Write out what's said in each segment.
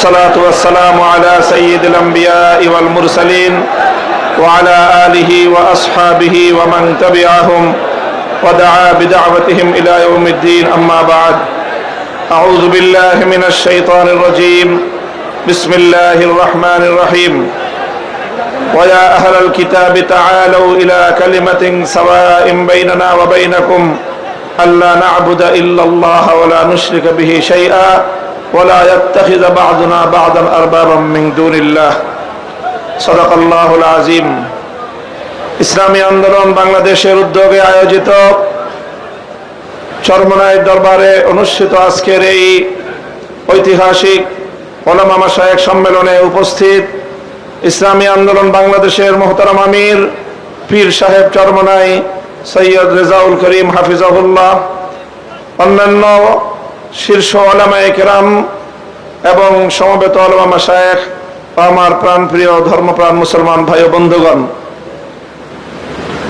والصلاة والسلام على سيد الأنبياء والمرسلين وعلى آله وأصحابه ومن تبعهم ودعا بدعوتهم إلى يوم الدين. أما بعد أعوذ بالله من الشيطان الرجيم. بسم الله الرحمن الرحيم. ويا أهل الكتاب تعالوا إلى كلمة سواء بيننا وبينكم. ألا نعبد إلا الله ولا نشرك به شيئا. ولا يتخذ بعضنا بعضا أربابا من دون الله صدق الله العظيم ইসলামী আন্দোলন বাংলাদেশের উদ্যোগে আয়োজিত চরমনায় দরবারে অনুষ্ঠিত আজকের এই ঐতিহাসিক ওলামা মাসায়েক সম্মেলনে উপস্থিত ইসলামী আন্দোলন বাংলাদেশের মোহতারাম আমির পীর সাহেব চরমনাই সৈয়দ রেজাউল করিম হাফিজাহুল্লাহ অন্যান্য শীর্ষ ওলামায়ে কেরাম এবং সমবেত ওলামা মাসায়েক আমার প্রাণপ্রিয় ধর্মপ্রাণ মুসলমান ভাই বন্ধুগণ।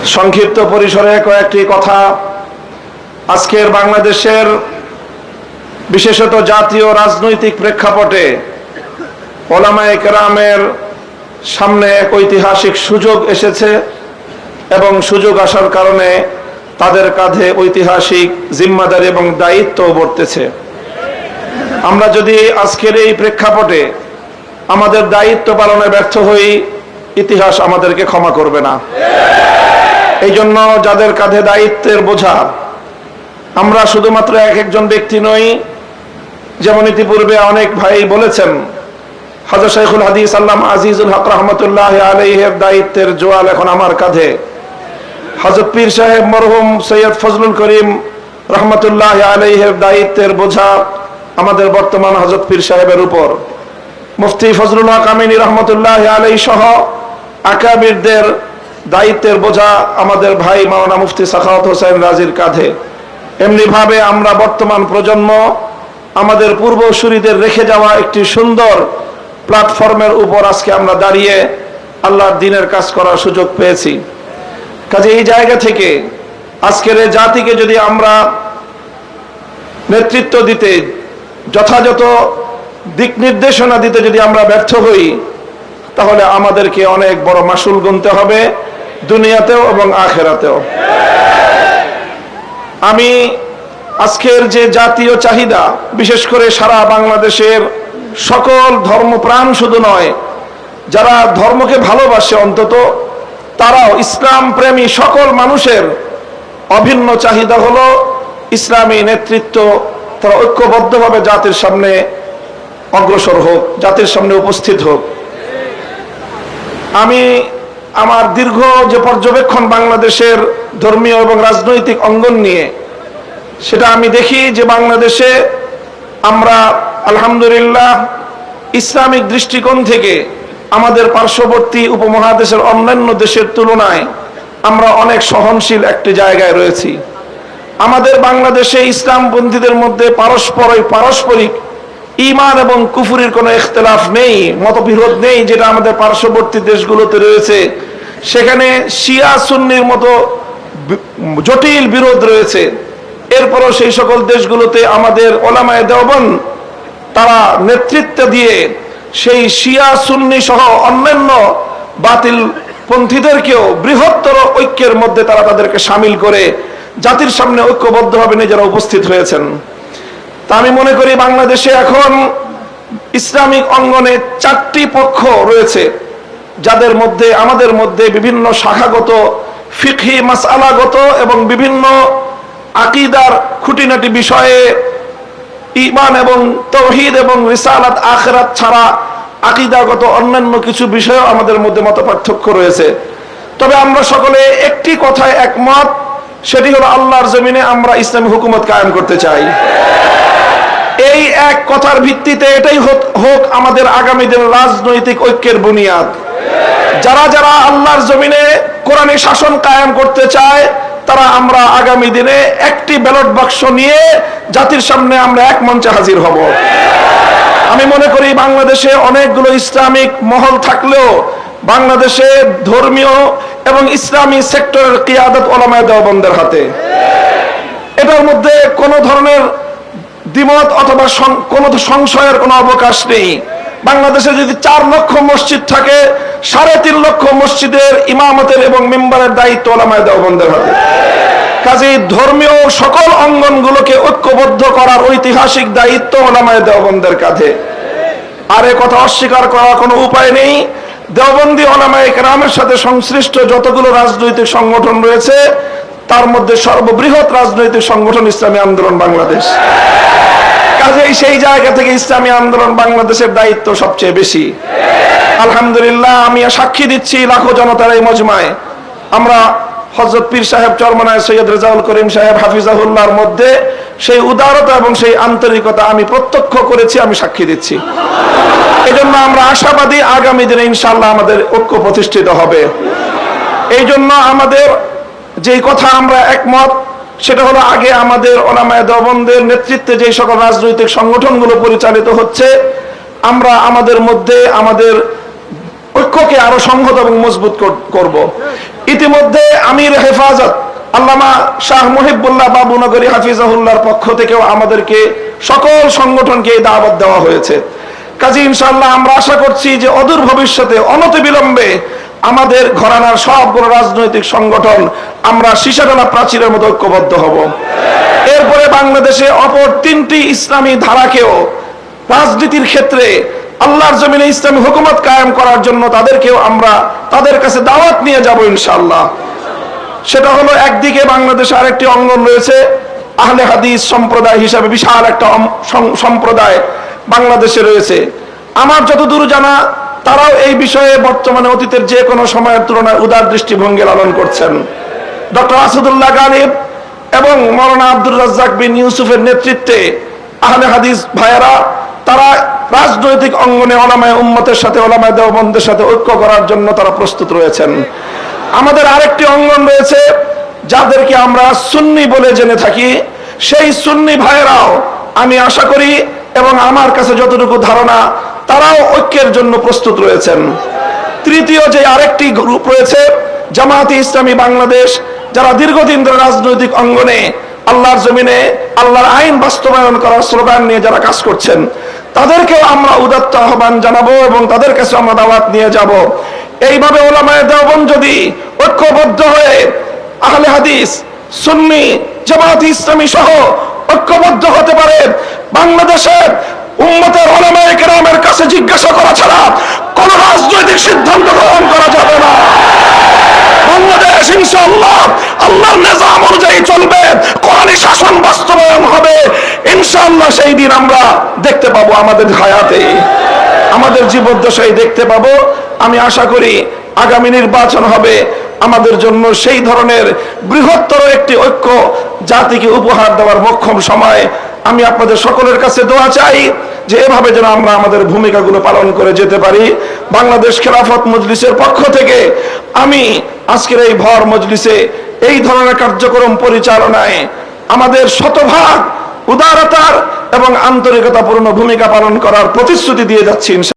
সংক্ষিপ্ত পরিসরে কয়েকটি কথা। আজকের বাংলাদেশের বিশেষত জাতীয় রাজনৈতিক প্রেক্ষাপটে ওলামায়ে কেরামের সামনে এক ঐতিহাসিক সুযোগ এসেছে এবং সুযোগ আসার কারণে তাদের কাঁধে ঐতিহাসিক জিম্মাদারি এবং দায়িত্ব বর্তেছে। আমরা যদি আজকের এই প্রেক্ষাপটে আমাদের দায়িত্ব পালনে ব্যর্থ হই, ইতিহাস আমাদেরকে ক্ষমা করবে না। এই জন্য যাদের কাঁধে দায়িত্বের বোঝা, আমরা শুধুমাত্র এক একজন ব্যক্তি নই, যেমন ইতিপূর্বে অনেক ভাই বলেছেন, হাজর শাইখুল হাদিস আল্লাহ আজিজুল হক রহমতুল্লাহ আলহের দায়িত্বের জোয়াল এখন আমার কাঁধে। হজরত পীর সাহেব মরহুম সৈয়দ ফজলুল করিম রহমতুল্লাহ আলহের দায়িত্বের বোঝা আমাদের বর্তমান হজরত পীর সাহেবের উপর। মুফতি ফজলুল হক আমিনী রহমতুল্লাহ আলাই সহ আকাবিরদের দায়িত্বের বোঝা আমাদের ভাই মাওনা মুফতি সাখাওয়াত হোসেন রাজির কাঁধে। এমনি ভাবে আমরা বর্তমান প্রজন্ম, আমাদের পূর্বসূরিদের রেখে যাওয়া একটি সুন্দর প্ল্যাটফর্মের উপর আজকে আমরা দাঁড়িয়ে আল্লাহর দিনের কাজ করার সুযোগ পেয়েছি। কাজে এই জায়গা থেকে আজকের এই জাতিকে যদি আমরা নেতৃত্ব দিতে, যথাযথ দিক নির্দেশনা দিতে যদি আমরা ব্যর্থ হই, তাহলে আমাদেরকে অনেক বড় মাসুল গুনতে হবে দুনিয়াতেও এবং আখেরাতেও। আমি আজকের যে জাতীয় চাহিদা, বিশেষ করে সারা বাংলাদেশের সকল ধর্মপ্রাণ শুধু নয়, যারা ধর্মকে ভালোবাসে অন্তত তারাও ইসলাম প্রেমী সকল মানুষের অভিন্ন চাহিদা হলো ইসলামী নেতৃত্ব। তারা ঐক্যবদ্ধভাবে জাতির সামনে অগ্রসর হোক, জাতির সামনে উপস্থিত হোক। আমি আমার দীর্ঘ যে পর্যবেক্ষণ বাংলাদেশের ধর্মীয় এবং রাজনৈতিক অঙ্গন নিয়ে, সেটা আমি দেখি যে বাংলাদেশে আমরা আলহামদুলিল্লাহ ইসলামিক দৃষ্টিকোণ থেকে আমাদের পার্শ্ববর্তী উপমহাদেশের অন্যান্য দেশের তুলনায় আমরা অনেক সহনশীল একটি জায়গায় রয়েছি। আমাদের বাংলাদেশে ইসলাম ইসলামপন্থীদের মধ্যে পারস্পরিক পারস্পরিক ইমান এবং কুফুরির কোনো ইখতলাফ নেই, মতবিরোধ নেই যেটা আমাদের পার্শ্ববর্তী দেশগুলোতে রয়েছে। সেখানে শিয়া সুন্নির মতো জটিল বিরোধ রয়েছে। এরপরও সেই সকল দেশগুলোতে আমাদের ওলামায় দেওবন তারা নেতৃত্ব দিয়ে সেই শিয়া সুন্নি সহ অন্যান্য বাতিল পন্থীদেরকেও বৃহত্তর ঐক্যের মধ্যে তারা তাদেরকে সামিল করে জাতির সামনে ঐক্যবদ্ধভাবে নিজেরা উপস্থিত হয়েছেন। তা আমি মনে করি বাংলাদেশে এখন ইসলামিক অঙ্গনে চারটি পক্ষ রয়েছে, যাদের মধ্যে, আমাদের মধ্যে বিভিন্ন শাখাগত, ফিকহি মাসালাগত এবং বিভিন্ন আকিদার খুঁটিনাটি বিষয়ে ইমান এবং তৌহিদ এবং রিসালাত আখরাত ছাড়া আকিদাগত অন্যান্য কিছু বিষয়ও আমাদের মধ্যে মত পার্থক্য রয়েছে। তবে আমরা সকলে একটি কথায় একমত, সেটি হলো আল্লাহর জমিনে আমরা ইসলামী হুকুমত কায়েম করতে চাই। এই এক কথার ভিত্তিতে এটাই হোক আমাদের আগামী দিনের রাজনৈতিক ঐক্যের বুনিয়াদ। যারা যারা আল্লাহর জমিনে কোরআনী শাসন কায়েম করতে চায় তারা আমরা আগামী দিনে একটি ব্যালট বাক্স নিয়ে জাতির সামনে আমরা এক মঞ্চে হাজির হব। আমি মনে করি বাংলাদেশে অনেকগুলো ইসলামিক মহল থাকলেও বাংলাদেশে ধর্মীয় এবং ইসলামী সেক্টরের কিয়াদত ওলামায় দেওবন্দের হাতে। এটার মধ্যে কোনো ধরনের দ্বিমত অথবা কোনো সংশয়ের কোনো অবকাশ নেই। বাংলাদেশে যদি চার লক্ষ মসজিদ থাকে, সাড়ে তিন লক্ষ মসজিদের ইমামতের এবং মেম্বারের দায়িত্ব ওলামায় দেওবন্দের হাতে। কাজেই ধর্মীয় সকল অঙ্গনগুলোকে ঐক্যবদ্ধ করার ঐতিহাসিক দায়িত্ব ওলামায় দেওবন্দের কাঁধে। আর এ কথা অস্বীকার করার কোনো উপায় নেই। দেওবন্দী ওলামায় কেরামের সাথে সংশ্লিষ্ট যতগুলো রাজনৈতিক সংগঠন রয়েছে, তার মধ্যে সর্ববৃহৎ রাজনৈতিক সংগঠন ইসলামী আন্দোলন বাংলাদেশ। কাজেই সেই জায়গা থেকে ইসলামী আন্দোলন বাংলাদেশের দায়িত্ব সবচেয়ে বেশি। আলহামদুলিল্লাহ, আমি সাক্ষী দিচ্ছি লাখো জনতার এই মজমায়। আমরা হজরত পীর সাহেব চরমনায় সৈয়দ রেজাউল করিম সাহেব হাফিজাহুল্লাহর মধ্যে সেই উদারতা এবং সেই আন্তরিকতা আমি প্রত্যক্ষ করেছি, আমি সাক্ষী দিচ্ছি। এই জন্য আমরা আশাবাদী আগামী দিনে ইনশাল্লাহ আমাদের ঐক্য প্রতিষ্ঠিত হবে। এই জন্য আমাদের যেই কথা আমরা একমত সেটা হলো আগে আমাদের ওলামায় দবন্দের নেতৃত্বে যে সকল রাজনৈতিক সংগঠনগুলো পরিচালিত হচ্ছে, আমরা আমাদের মধ্যে আমাদের ঐক্যকে আরও সংহত এবং মজবুত করব। ইতিমধ্যে আমির হেফাজত আল্লামা শাহ মুহিবুল্লাহ বাবুনগরী হাফিজাহুল্লাহর পক্ষ থেকেও আমাদেরকে সকল সংগঠনকে এই দাওয়াত দেওয়া হয়েছে। কাজী ইনশাল্লাহ আমরা আশা করছি যে অদূর ভবিষ্যতে অনতিবিলম্বে আমাদের ঘরানার সবগুলো রাজনৈতিক সংগঠন আমরা সীসাডালা প্রাচীরের মতো ঐক্যবদ্ধ হব। এরপরে বাংলাদেশে অপর তিনটি ইসলামী ধারাকেও রাজনীতির ক্ষেত্রে আল্লাহর জমিনে ইসলামী হুকুমত কায়েম করার জন্য তাদেরকেও আমরা তাদের কাছে দাওয়াত নিয়ে যাব ইনশাআল্লাহ। সেটা হলো একদিকে বাংলাদেশে আরেকটি অঙ্গন রয়েছে, আহলে হাদিস সম্প্রদায় হিসাবে বিশাল একটা সম্প্রদায় বাংলাদেশে রয়েছে। আমার যতদূর জানা তারাও এই বিষয়ে বর্তমানে অতীতের যে কোনো সময়ের তুলনায় উদার দৃষ্টিভঙ্গি লালন করছেন। ডক্টর আসাদুল্লাহ গালিব এবং মৌলানা আব্দুর রাজ্জাক বিন ইউসুফের নেতৃত্বে আহলে হাদিস ভাইয়েরা, তারা রাজনৈতিক অঙ্গনে ওলামায় উম্মতের সাথে, ওলামায় দেওবন্দের সাথে ঐক্য করার জন্য তারা প্রস্তুত রয়েছেন। আমাদের আরেকটি অঙ্গন রয়েছে, যাদেরকে আমরা সুন্নি বলে জেনে থাকি। সেই সুন্নি ভাইয়েরাও আমি আশা করি এবং আমার কাছে যতটুকু ধারণা তারাও ঐক্যের জন্য প্রস্তুত রয়েছেন। তৃতীয় যে আরেকটি গ্রুপ রয়েছে, জামায়াতে ইসলামী বাংলাদেশ, যারা দীর্ঘদিন ধরে রাজনৈতিক অঙ্গনে আল্লাহর জমিনে, আল্লাহর আইন বাস্তবায়ন করার স্লোগান নিয়ে যারা কাজ করছেন, তাদেরকেও আমরা উদাত্ত আহ্বান জানাব এবং তাদের কাছে আমরা দাওয়াত নিয়ে যাব। এইভাবে ওলামায় দেওবন যদি ঐক্যবদ্ধ হয়ে আহলে হাদিস, সুন্নি জামাত ইসলামী সহ ঐক্যবদ্ধ হতে পারে, বাংলাদেশের উম্মতের ওলামায়ে কেরামের কাছে জিজ্ঞাসা করা ছাড়া কোন রাজনৈতিক সিদ্ধান্ত গ্রহণ করা যাবে না। সেই দিন আমরা দেখতে পাবো আমাদের হায়াতে। আমাদের জীবদ্দশায় দেখতে পাবো। আমি আশা করি আগামী নির্বাচন হবে। আমাদের জন্য সেই ধরনের বৃহত্তর একটি ঐক্য জাতিকে উপহার দেওয়ার মক্ষম সময় আমি আপনাদের সকলের কাছে দোয়া চাই যে এভাবে যেন আমরা আমাদের ভূমিকাগুলো পালন করে যেতে পারি বাংলাদেশ খেলাফত মজলিসের পক্ষ থেকে আমি আজকের এই ভর মজলিসে এই ধরনের কার্যক্রম পরিচালনায় আমাদের শতভাগ উদারতার এবং আন্তরিকতাপূর্ণ ভূমিকা পালন করার প্রতিশ্রুতি দিয়ে যাচ্ছি।